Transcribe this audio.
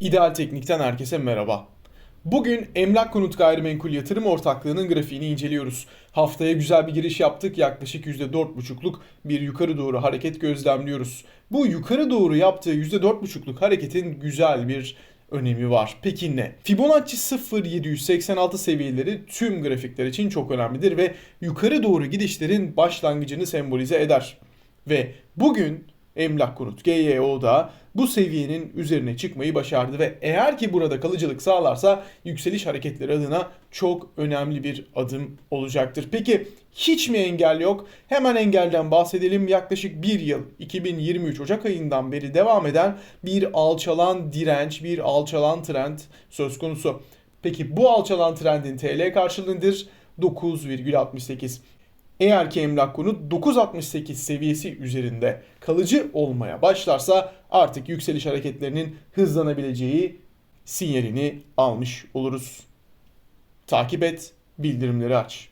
İdeal Teknik'ten herkese merhaba. Bugün Emlak Konut Gayrimenkul Yatırım Ortaklığı'nın grafiğini inceliyoruz. Haftaya güzel bir giriş yaptık. Yaklaşık %4,5'luk bir yukarı doğru hareket gözlemliyoruz. Bu yukarı doğru yaptığı %4,5'luk hareketin güzel bir önemi var. Peki ne? Fibonacci 0.786 seviyeleri tüm grafikler için çok önemlidir ve yukarı doğru gidişlerin başlangıcını sembolize eder. Ve bugün Emlak Konut GYO'da bu seviyenin üzerine çıkmayı başardı ve eğer ki burada kalıcılık sağlarsa yükseliş hareketleri adına çok önemli bir adım olacaktır. Peki hiç mi engel yok? Hemen engelden bahsedelim. Yaklaşık bir yıl 2023 Ocak ayından beri devam eden bir alçalan direnç, bir alçalan trend söz konusu. Peki bu alçalan trendin TL karşılığı nedir? 9,68. Eğer ki emlak konut 9.68 seviyesi üzerinde kalıcı olmaya başlarsa artık yükseliş hareketlerinin hızlanabileceği sinyalini almış oluruz. Takip et, bildirimleri aç.